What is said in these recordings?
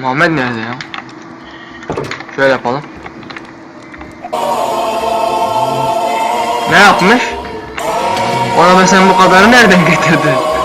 Muhammed nerede ya? Şöyle yapalım. Ne yapmış? Ona ben sen bu kadarı nereden getirdin?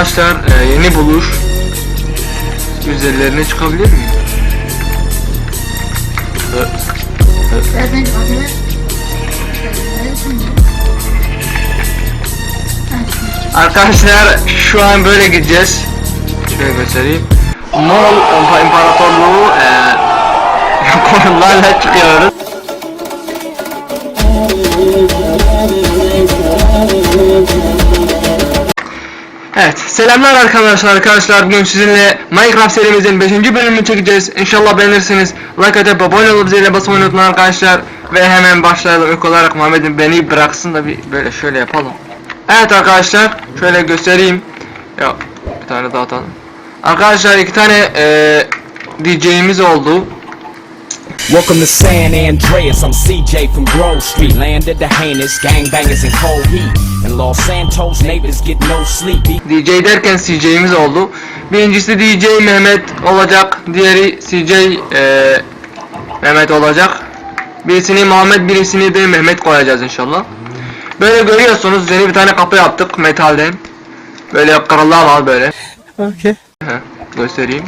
Arkadaşlar e, yeni buluş. Üzerlerine çıkabilir miyim? Arkadaşlar şu an böyle gideceğiz. Şöyle göstereyim. Moğol İmpa- İmparatorluğu eee konularla çıkıyoruz. Evet, selamlar arkadaşlar. Arkadaşlar bugün sizinle Minecraft serimizin 5. bölümünü çekeceğiz. İnşallah beğenirsiniz. Like atıp abone olup zile basmayı unutmayın arkadaşlar. Ve hemen başlayalım. İlk olarak Muhammed'in beni bıraksın da bir böyle şöyle yapalım. Evet arkadaşlar, şöyle göstereyim. Ya bir tane daha atalım. Arkadaşlar iki tane eee DJ'imiz oldu. Welcome to San Andreas. I'm CJ from Grove Street, land of the heinous gangbangers in cold heat. In Los Santos, neighbors get no sleep. DJ derken CJ'imiz oldu. Birincisi DJ Mehmet olacak. Diğeri CJ eee Mehmet olacak. Birisini Muhammed birisini de Mehmet koyacağız inşallah. Böyle görüyorsunuz yeni bir tane kapı yaptık metalden. Böyle kırılan var böyle. Okay. He, göstereyim.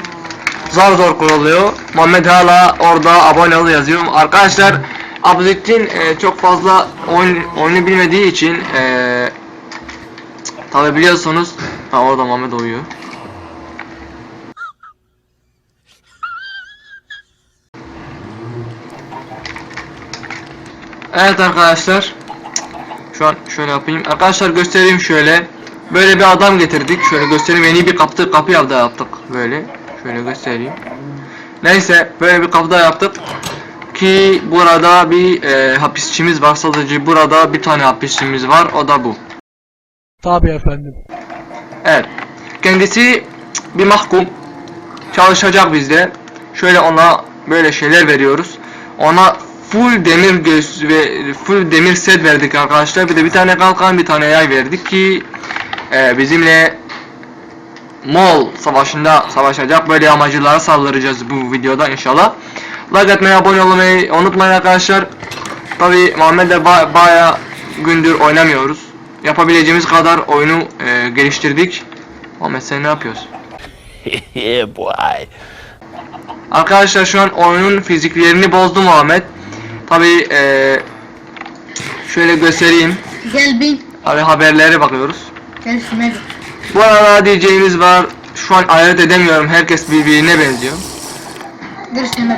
Zar zor kuruluyor. Muhammed hala orada abone ol yazıyor. Arkadaşlar Abdülhamid'in e, çok fazla oyun, oyunu bilmediği için e, tabi biliyorsunuz. Ha orada Muhammed uyuyor. Evet arkadaşlar. Şu an şöyle yapayım. Arkadaşlar göstereyim şöyle. Böyle bir adam getirdik. Şöyle göstereyim. Yeni bir kapı kapı yaptı yaptık böyle. Şöyle göstereyim. Neyse böyle bir kapı da yaptık. Ki burada bir e, hapisçimiz var. Sadece burada bir tane hapisçimiz var. O da bu. Tabii efendim. Evet. Kendisi bir mahkum. Çalışacak bizde. Şöyle ona böyle şeyler veriyoruz. Ona full demir göz ve full demir set verdik arkadaşlar. Bir de bir tane kalkan bir tane yay verdik ki e, bizimle Moğol savaşında savaşacak böyle amacılara saldıracağız bu videoda inşallah. Like atmayı, abone olmayı unutmayın arkadaşlar. Tabi Muhammed'le ba baya gündür oynamıyoruz. Yapabileceğimiz kadar oyunu e, geliştirdik. Muhammed sen ne yapıyorsun? boy. Arkadaşlar şu an oyunun fiziklerini bozdu Muhammed. Tabi e, şöyle göstereyim. Gel bin. Abi haberlere bakıyoruz. Gel şuna. Bu arada DJ'imiz var. Şu an ayırt edemiyorum. Herkes birbirine benziyor. Şuna bin.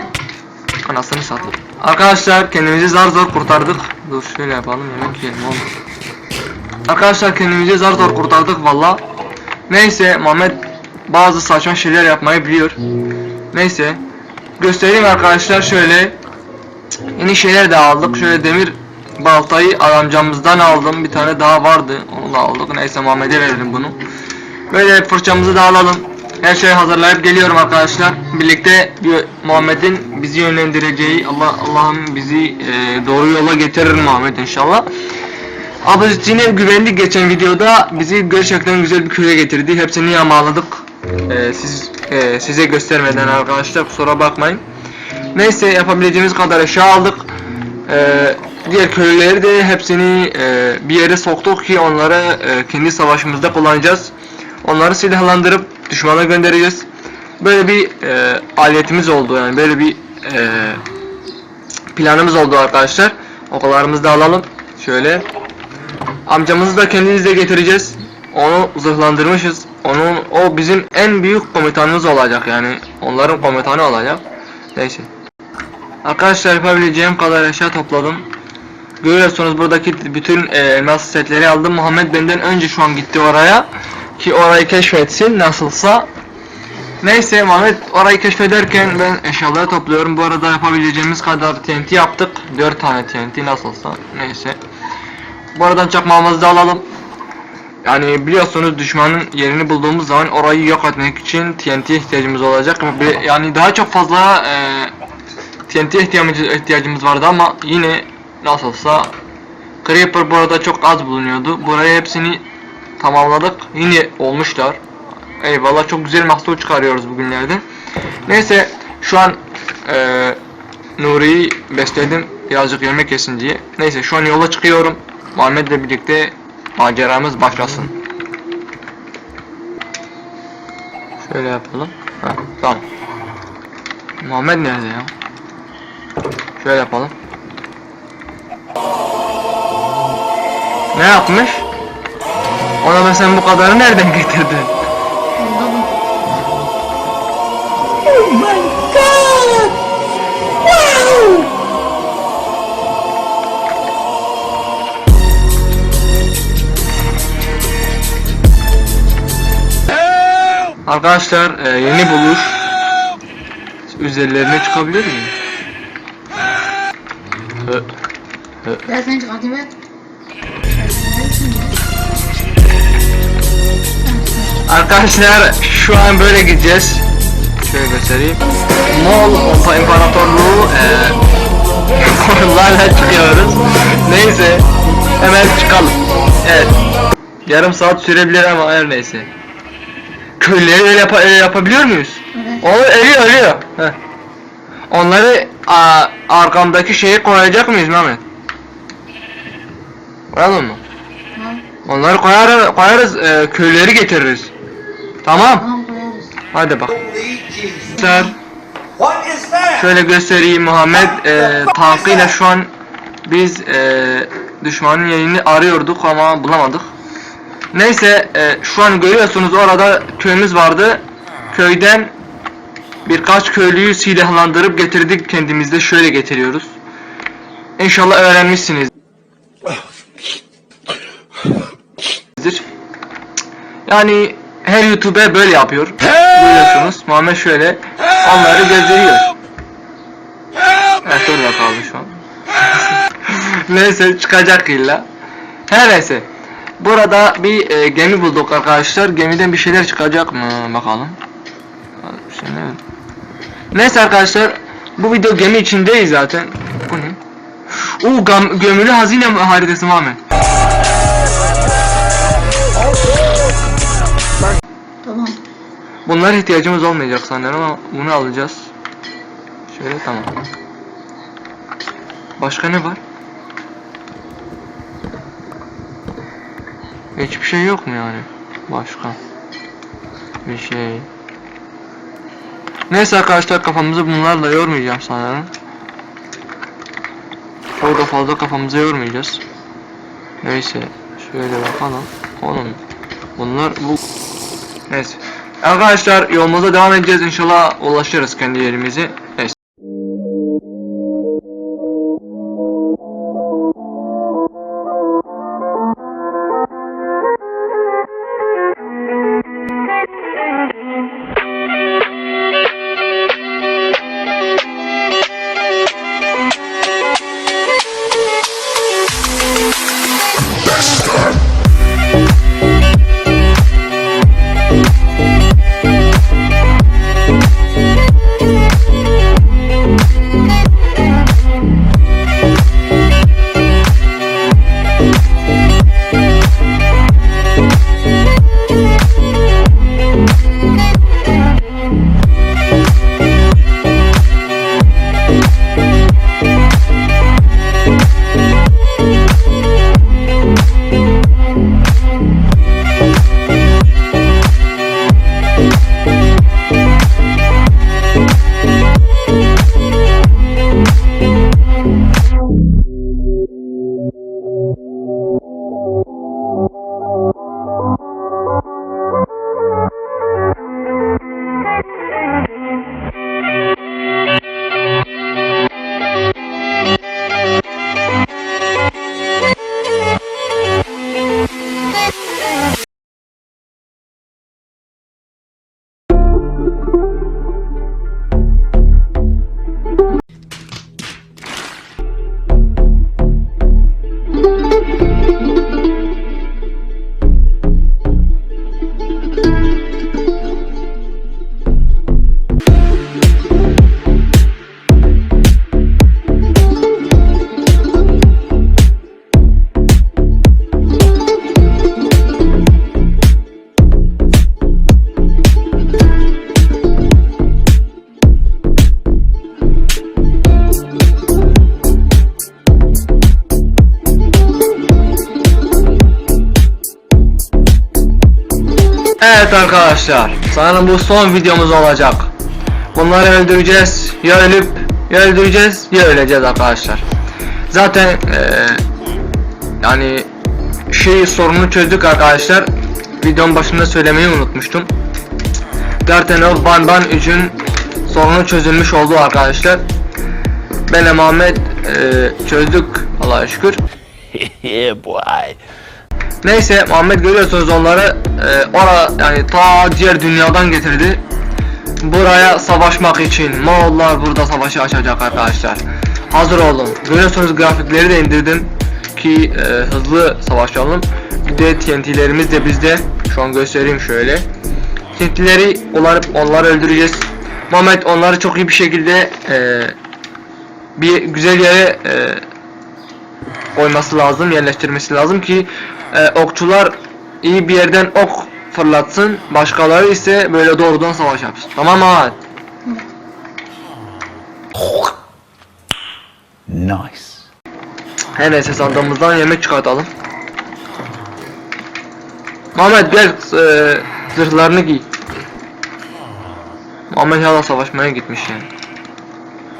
Anasını satayım. Arkadaşlar kendimizi zar zor kurtardık. Dur şöyle yapalım yemek yiyelim oğlum. Arkadaşlar kendimizi zar zor kurtardık valla. Neyse Muhammed bazı saçma şeyler yapmayı biliyor. Neyse. Göstereyim arkadaşlar şöyle. Yeni şeyler de aldık. Şöyle demir baltayı amcamızdan aldım. Bir tane daha vardı. Onu da aldık. Neyse Muhammed'e verelim bunu. Böyle fırçamızı da alalım. Her şeyi hazırlayıp geliyorum arkadaşlar. Birlikte bir- Muhammed'in bizi yönlendireceği Allah Allah'ım bizi e, doğru yola getirir Muhammed inşallah. Abuzine güvenlik geçen videoda bizi gerçekten güzel bir köye getirdi. Hepsini yağmaladık. E, siz e, size göstermeden arkadaşlar kusura bakmayın. Neyse yapabileceğimiz kadar eşya aldık. E, diğer köyleri de hepsini e, bir yere soktuk ki onları e, kendi savaşımızda kullanacağız. Onları silahlandırıp düşmana göndereceğiz. Böyle bir e, aletimiz oldu yani böyle bir e, planımız oldu arkadaşlar. Okullarımızı da alalım. Şöyle. Amcamızı da kendimizle getireceğiz. Onu zırhlandırmışız. Onun o bizim en büyük komutanımız olacak yani. Onların komutanı olacak. Neyse. Arkadaşlar yapabileceğim kadar eşya topladım. Görüyorsunuz buradaki bütün e, elmas setleri aldım. Muhammed benden önce şu an gitti oraya. Ki orayı keşfetsin nasılsa. Neyse Muhammed orayı keşfederken ben eşyaları topluyorum. Bu arada yapabileceğimiz kadar TNT yaptık. 4 tane TNT nasılsa. Neyse. Bu aradan çakmağımızı da alalım. Yani biliyorsunuz düşmanın yerini bulduğumuz zaman orayı yok etmek için TNT ihtiyacımız olacak. Yani daha çok fazla e, TNT ihtiyacımız, ihtiyacımız vardı ama yine nasıl olsa Creeper burada çok az bulunuyordu. Buraya hepsini tamamladık. Yine olmuşlar. Eyvallah çok güzel mahsul çıkarıyoruz bugünlerde. Neyse şu an e, Nuri'yi besledim birazcık yemek yesin diye. Neyse şu an yola çıkıyorum. Muhammed'le birlikte maceramız başlasın. Şöyle yapalım. Ha, tamam. Muhammed nerede ya? Şöyle yapalım. Ne yapmış? Ona ben sen bu kadarı nereden getirdin? Onda bu. Arkadaşlar e, yeni buluş. Üzerlerine çıkabilir miyim? Hı. Gel seni çıkartayım ben. Arkadaşlar şu an böyle gideceğiz. Şöyle göstereyim. Ompa İmparatorluğu eee konularla çıkıyoruz. Neyse hemen çıkalım. Evet. Yarım saat sürebilir ama her neyse. Köyleri öyle, yapa- öyle yapabiliyor muyuz? Evet. O ölüyor ölüyor. Heh. Onları a, arkamdaki şeye koyacak mıyız Mehmet? Koyalım mı? Onları koyar, koyarız, e, köyleri getiririz. Tamam. Hadi bak. Arkadaşlar? Şöyle göstereyim Muhammed e, tankıyla şu an biz e, düşmanın yerini arıyorduk ama bulamadık. Neyse e, şu an görüyorsunuz orada köyümüz vardı. Köyden birkaç köylüyü silahlandırıp getirdik kendimizde şöyle getiriyoruz. İnşallah öğrenmişsiniz. Yani her YouTuber böyle yapıyor. Biliyorsunuz. Muhammed şöyle onları gösteriyor. Evet orada kaldı şu an. neyse çıkacak illa. Her neyse. Burada bir e, gemi bulduk arkadaşlar. Gemiden bir şeyler çıkacak mı? Bakalım. Neyse arkadaşlar. Bu video gemi içindeyiz zaten. Bu ne? Oo gömülü hazine haritası Muhammed. Bunlara ihtiyacımız olmayacak sanırım ama bunu alacağız. Şöyle tamam. Başka ne var? Hiçbir şey yok mu yani? Başka. Bir şey. Neyse arkadaşlar kafamızı bunlarla yormayacağım sanırım. Çok da fazla kafamızı yormayacağız. Neyse. Şöyle bakalım. Oğlum. Bunlar bu Neyse. Arkadaşlar yolumuza devam edeceğiz inşallah ulaşırız kendi yerimize. Arkadaşlar, sanırım bu son videomuz olacak. Bunları öldüreceğiz, ya ölüp ya öldüreceğiz ya öleceğiz arkadaşlar. Zaten eee, yani şey sorunu çözdük arkadaşlar. Videonun başında söylemeyi unutmuştum. Zaten o Ban Ban 3'ün sorunu çözülmüş oldu arkadaşlar. Ben ve Muhammed eee, çözdük Allah'a şükür. yeah, boy. Neyse Muhammed görüyorsunuz onları e, ora yani ta diğer dünyadan getirdi. Buraya savaşmak için Moğollar burada savaşı açacak arkadaşlar. Hazır olun. Görüyorsunuz grafikleri de indirdim ki e, hızlı savaşalım. Bir de TNT'lerimiz de bizde. Şu an göstereyim şöyle. TNT'leri onları, onları öldüreceğiz. Muhammed onları çok iyi bir şekilde e, bir güzel yere e, koyması lazım, yerleştirmesi lazım ki e, okçular iyi bir yerden ok fırlatsın, başkaları ise böyle doğrudan savaş yapsın. Tamam mı Ahmet? Nice. Her neyse sandığımızdan yemek çıkartalım. Muhammed gel e, zırhlarını giy. Muhammed hala savaşmaya gitmiş yani.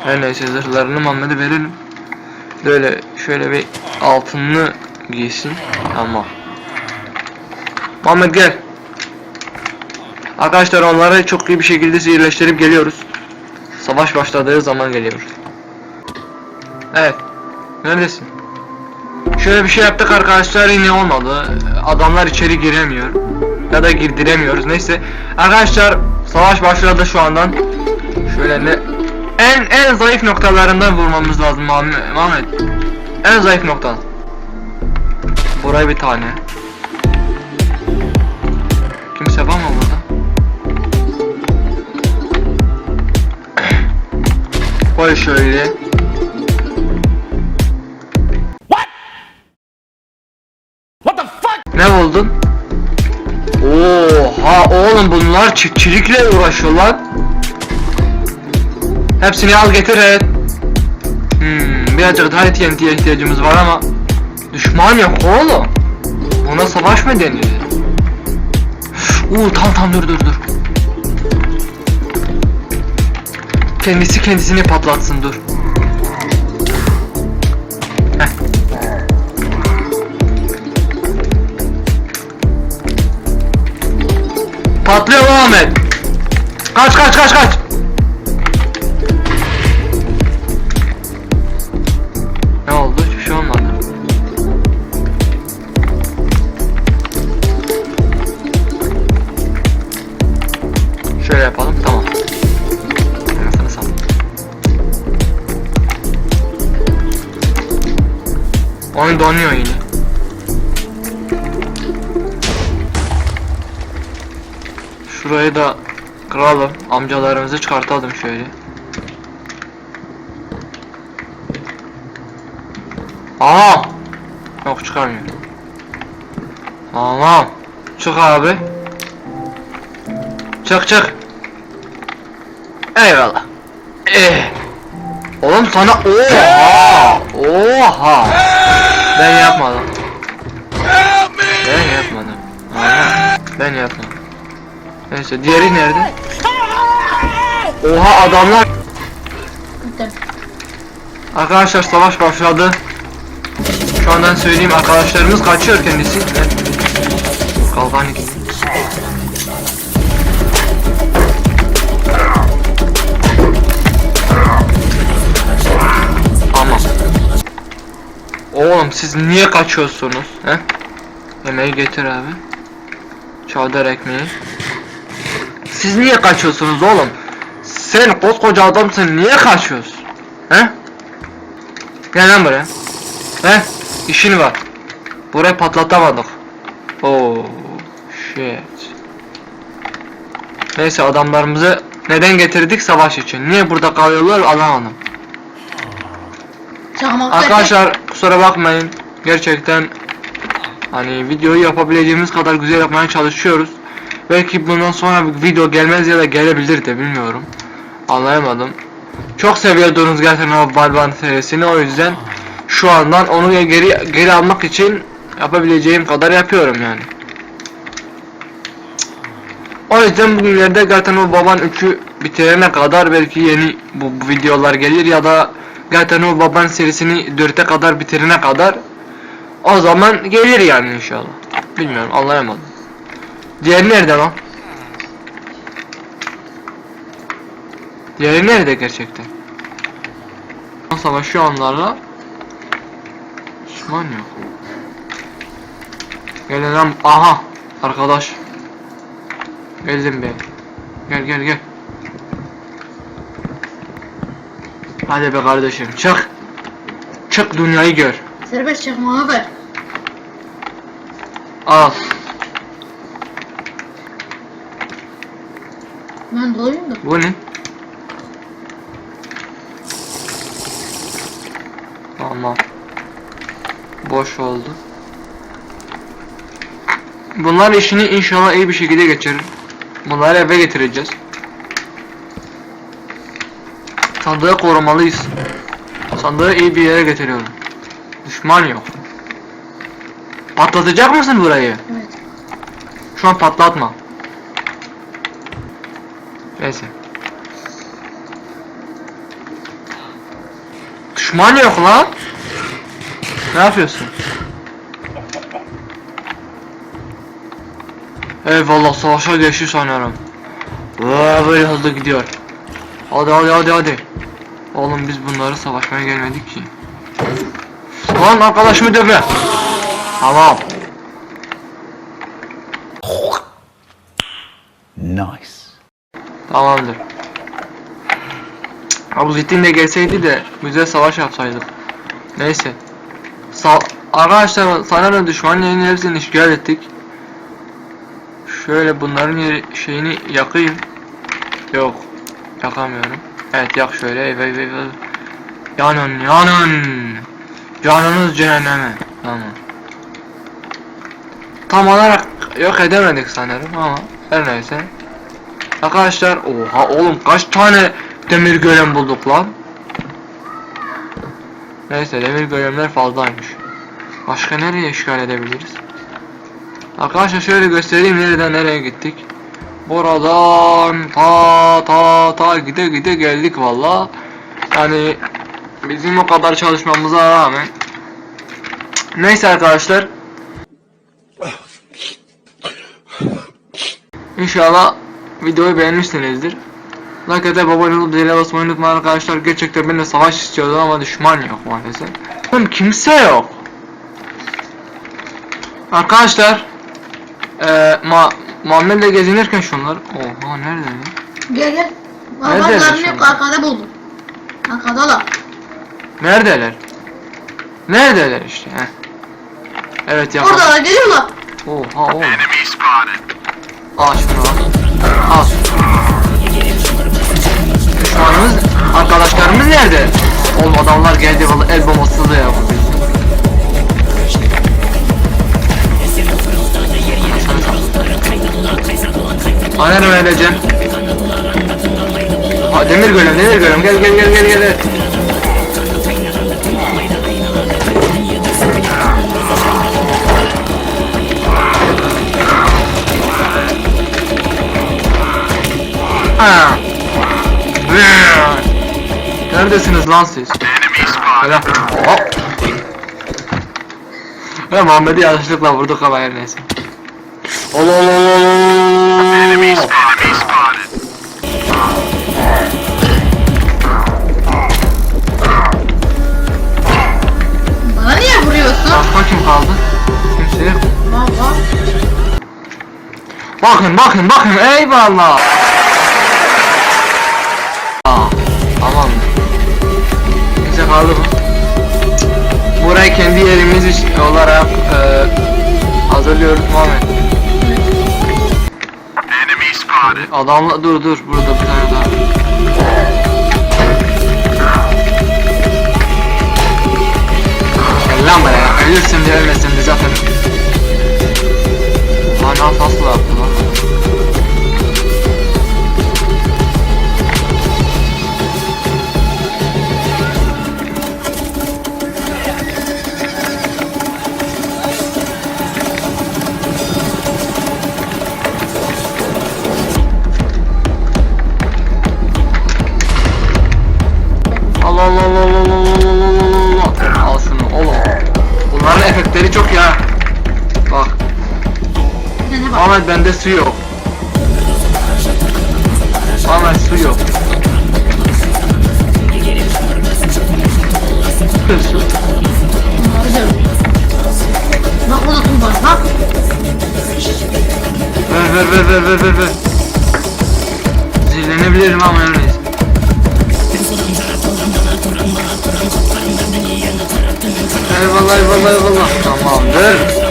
Her neyse zırhlarını Muhammed'e verelim. Böyle şöyle bir altınlı giysin. Tamam. Muhammed gel. Arkadaşlar onları çok iyi bir şekilde sihirleştirip geliyoruz. Savaş başladığı zaman geliyoruz. Evet. Neredesin? Şöyle bir şey yaptık arkadaşlar yine olmadı. Adamlar içeri giremiyor. Ya da girdiremiyoruz neyse. Arkadaşlar savaş başladı şu andan. Şöyle ne en en zayıf noktalarından vurmamız lazım. Muhammed. En zayıf nokta. Buraya bir tane. Kimse var mı burada? Koy şöyle. What the fuck? Ne buldun? Oha oğlum bunlar çiftçilikle uğraşıyorlar. Hepsini al getir et. Hmm, birazcık daha TNT'ye ihtiyacımız var ama düşman yok oğlum. Ona savaş mı denir? Uuu tam tam dur dur dur. Kendisi kendisini patlatsın dur. Heh. Patlıyor Ahmet? Kaç kaç kaç kaç. Donuyor yine. Şurayı da kıralım. Amcalarımızı çıkartalım şöyle. Aa! Yok çıkarmıyor. Tamam. Çık abi. Çık çık. Eyvallah. Eh. Oğlum sana oha! Oha! Ben yapmadım. Ben yapmadım. Aha, ben yapmadım. Neyse diğeri nerede? Oha adamlar. Arkadaşlar savaş başladı. Şu andan söyleyeyim arkadaşlarımız kaçıyor kendisi. Kalkan iki. Oğlum siz niye kaçıyorsunuz? He? Yemeği getir abi. Çavdar ekmeği. Siz niye kaçıyorsunuz oğlum? Sen koskoca adamsın niye kaçıyorsun? He? Gel lan buraya. He? İşin var. Burayı patlatamadık. Oh shit. Neyse adamlarımızı neden getirdik savaş için? Niye burada kalıyorlar anlamadım. Çakmakta Arkadaşlar kusura bakmayın. Gerçekten hani videoyu yapabileceğimiz kadar güzel yapmaya çalışıyoruz. Belki bundan sonra bir video gelmez ya da gelebilir de bilmiyorum. Anlayamadım. Çok seviyordunuz gerçekten o Barban serisini o yüzden şu andan onu geri geri almak için yapabileceğim kadar yapıyorum yani. O yüzden bugünlerde Gaetano Baban 3'ü bitirene kadar belki yeni bu, bu videolar gelir ya da Gaetano Baban serisini 4'e kadar bitirene kadar o zaman gelir yani inşallah. Bilmiyorum anlayamadım. Diğeri nerede lan? Diğeri nerede gerçekten? Savaşıyor onlarla. Düşman yok. Gelin lan. Aha. Arkadaş. Geldim be. Gel gel gel. Hadi be kardeşim çık. Çık dünyayı gör. Serbest çakmağı ver. Al. Ben dolayım da. Bu ne? Tamam. Boş oldu. Bunlar işini inşallah iyi bir şekilde geçirir. Bunları eve getireceğiz. Sandığı korumalıyız. Sandığı iyi bir yere getiriyorum. Düşman yok. Patlatacak mısın burayı? Evet. Şu an patlatma. Neyse. Düşman yok lan. Ne yapıyorsun? Eyvallah savaşa geçti sanıyorum. Aa, böyle hızlı gidiyor. Hadi hadi hadi hadi. Oğlum biz bunları savaşmaya gelmedik ki. Lan arkadaşımı dövme. Tamam. Nice. Tamamdır. Abuzittin de gelseydi de güzel savaş yapsaydık. Neyse. Sa Arkadaşlar sanırım düşmanın yerini hepsini işgal ettik. Şöyle bunların yeri, şeyini yakayım. Yok. Yakamıyorum. Evet yak şöyle. Ey, ey, ey, ey. Yanın yanın. Canınız cehenneme. Tamam. Tam olarak yok edemedik sanırım ama her neyse. Arkadaşlar oha oğlum kaç tane demir golem bulduk lan. Neyse demir golemler fazlaymış. Başka nereye işgal edebiliriz? Arkadaşlar şöyle göstereyim nereden nereye gittik. Buradan ta ta ta gide gide geldik valla. Yani bizim o kadar çalışmamıza rağmen. Neyse arkadaşlar. İnşallah videoyu beğenmişsinizdir. Like atıp abone olup zile basmayı unutmayın arkadaşlar. Gerçekten ben de savaş istiyordum ama düşman yok maalesef. Oğlum kimse yok. Arkadaşlar eee ma Muhammed'le gezinirken şunlar. Oha nerede ya? Gel gel. Yaşıyor? yok arkada buldum. Arkadalar. Neredeler? Neredeler işte? Heh. Evet yakaladım. Oradalar geliyorlar. Oha oğlum. Al şunu al. Al. Düşmanımız, arkadaşlarımız nerede? Oğlum adamlar geldi vallahi el bombası da öyle Cem. Ha, demir golem, demir golem. Gel gel gel gel gel. Neredesiniz lan siz? Öyle. Hop. Ve Muhammed'i yanlışlıkla vurduk ama her neyse. Allah Allah Allah Allah. Bana niye vuruyorsun? Başka kim kaldı? Kimse yok. Baba. Bakın bakın bakın eyvallah. Aa, tamam. Kimse kaldı mı? Burayı kendi yerimiz iş- olarak e, hazırlıyoruz Muhammed. Adamla dur dur burada bir tane daha. Gel lan buraya. Ölürsün diye ölmesin biz zaten. Hala faslı bende su yok. Ahmet su yok. Su. Bak o da kum var. Bak. ver ver ver ver ver ver ver. Zillenebilirim ama öyle neyse. Eyvallah eyvallah eyvallah. Tamamdır.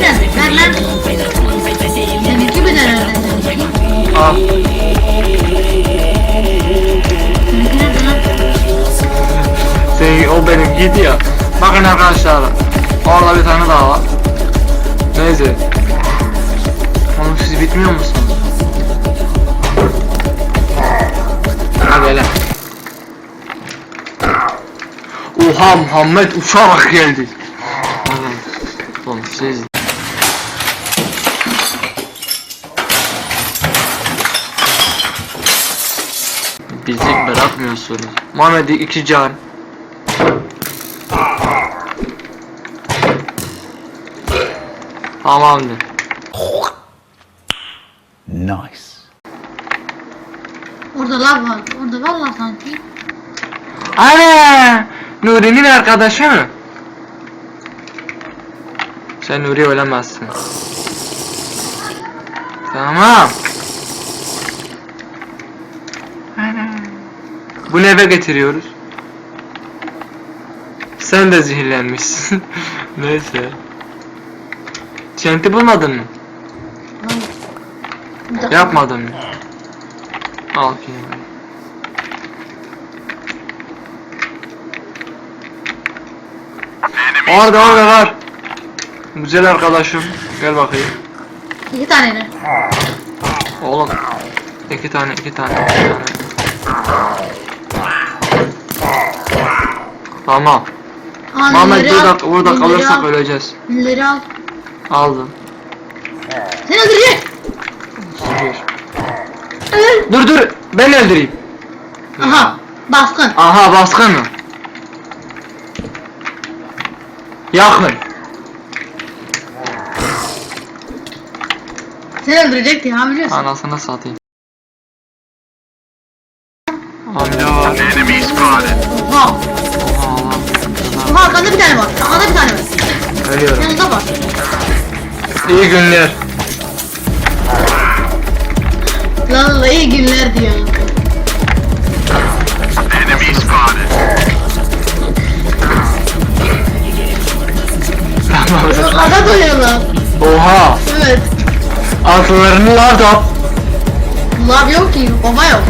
De. Ver lan. Seninki bir de nerede? Seninki Al. Şey, o benim gidi ya. Bakın arkadaşlar. Orada bir tane daha var. Neyse. Oğlum siz bitmiyor musunuz? Ha böyle. Oha Muhammed uçarak geldi. Oğlum, Oğlum Bizi bırakmıyorsunuz. Muhammed'i iki can. Tamamdır. Nice. Orada lav var. Orada vallahi sanki. Ana! Nuri'nin arkadaşı mı? Sen Nuri ölemezsin. Tamam. Bunu eve getiriyoruz. Sen de zehirlenmişsin. Neyse. Çenti bulmadın mı? Hayır. Yapmadın mı? Al ki. Orada orada var. Güzel arkadaşım. Gel bakayım. İki tane ne? Oğlum. İki tane, iki tane, iki tane. Tamam. Aa, al. burada, kalırsak al. öleceğiz. Milleri al. Aldım. Seni öldürecek. Dur. Dur dur. Ben öldüreyim. Aha. Baskın. Aha baskın mı? Yakın. Seni öldürecekti ya biliyorsun. Anasını satayım. Var. Ölüyorum. Yanında var. İyi günler. Lan la iyi günler diyor. Tamam. Yukarıda duruyorlar. Oha. Evet. Altınlarını larda. Lav yok ki. Baba yok.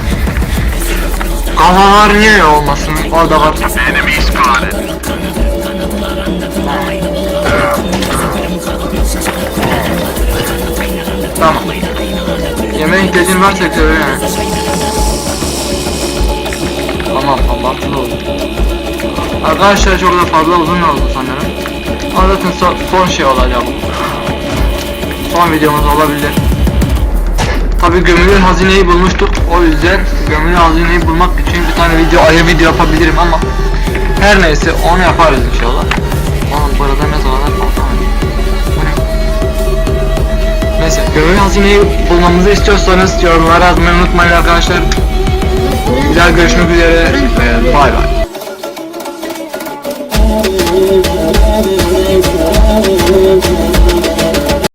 Kafalar niye olmasın? Orada var. Tamam. İhtiyacın varsa söyle. Tamam, abartılı oldu. Arkadaşlar çok da fazla uzun oldu sanırım. Ama zaten son, son şey olacak bu. Son videomuz olabilir. Tabi gömülü hazineyi bulmuştuk. O yüzden gömülü hazineyi bulmak için bir tane video ayrı video yapabilirim ama her neyse onu yaparız inşallah. Oğlum burada ne zaman Neyse gömülü hazineyi bulmamızı istiyorsanız yorumlara yazmayı unutmayın arkadaşlar. Bir daha görüşmek üzere. ve Bay bay.